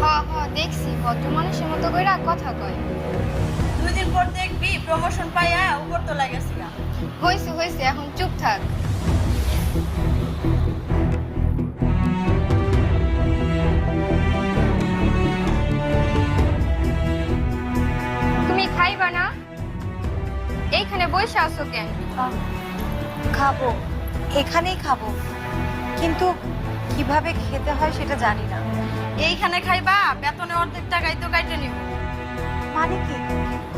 হ দেখছি ভদ্র মানুষের মতো কইরা কথা কয়। দুই দিন পর দেখবি প্রমোশন পাইয়া উপর তো লাগেছি গা হইছে হইছে এখন চুপ থাক। তুমি খাইবা না? এইখানে বসে আছো কেন? খাব এখানেই খাব। কিন্তু কীভাবে খেতে হয় সেটা জানি না। এইখানে খাইবা বেতনে অর্ধেক টাকাই তো কাইটে নিব। মানে কি?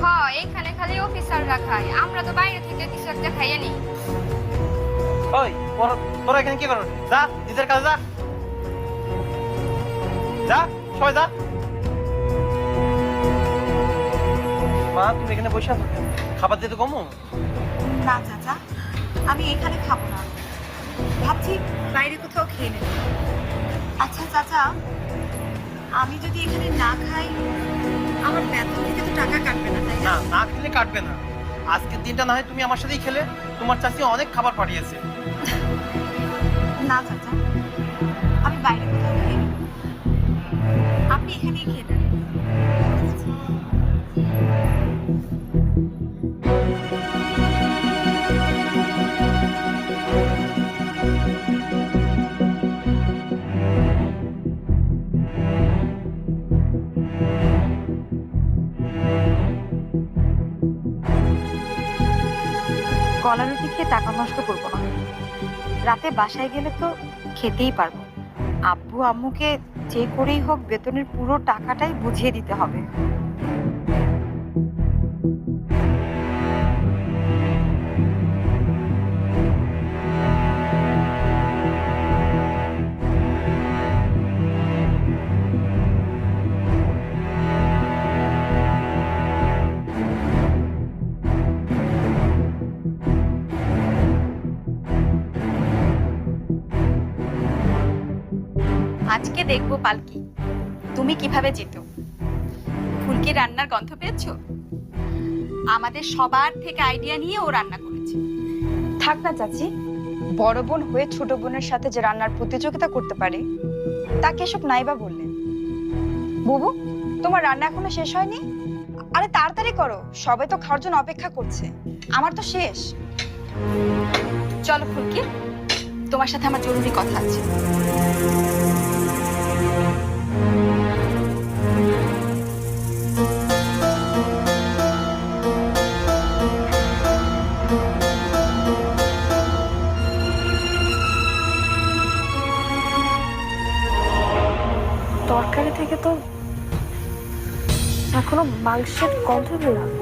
হ এইখানে খালি অফিসাররা খায়। আমরা তো বাইরে থেকে কিছু একটা খাইয়ে নিই। ওই তোরা এখানে কি করো যা নিজের কাজে যা। যা সবাই যা। মা তুমি এখানে বসে আছো? খাবার দিতে কমো? না চাচা আমি এখানে খাব না। ভাবছি বাইরে কোথাও খেয়ে নেব। আচ্ছা চাচা আমি যদি এখানে না খাই আমার বেতন থেকে তো টাকা কাটবে না তাই না? না খেলে কাটবে না। আজকের দিনটা না হয় তুমি আমার সাথেই খেলে। তোমার চাষি অনেক খাবার পাঠিয়েছে। না চাচা। আমি বাইরে কোথাও খাইনি আপনি এখানেই খেয়ে নেন। কলা রুটি খেয়ে টাকা নষ্ট করব না। রাতে বাসায় গেলে তো খেতেই পারব। আব্বু, আম্মুকে যে করেই হোক, বেতনের পুরো টাকাটাই বুঝিয়ে দিতে হবে। আজকে দেখব পালকি। তুমি কীভাবে জিতো? ফুলকি রান্নার গন্ধ পেয়েছ? আমাদের সবার থেকে আইডিয়া নিয়ে ও রান্না করেছে। থাক না চাচি, বড় বোন হয়ে ছোট বোনের সাথে যে রান্নার প্রতিযোগিতা করতে পারে, তাকে এসব নাইবা বললেন বুবু, তোমার রান্না এখনও শেষ হয়নি? আরে তাড়াতাড়ি করো, সবাই তো খাওয়ার জন্য অপেক্ষা করছে। আমার তো শেষ। চলো ফুলকি, তোমার সাথে আমার জরুরি কথা আছে। তরকারি থেকে তো এখনও মাংসের গন্ধ বের হয়।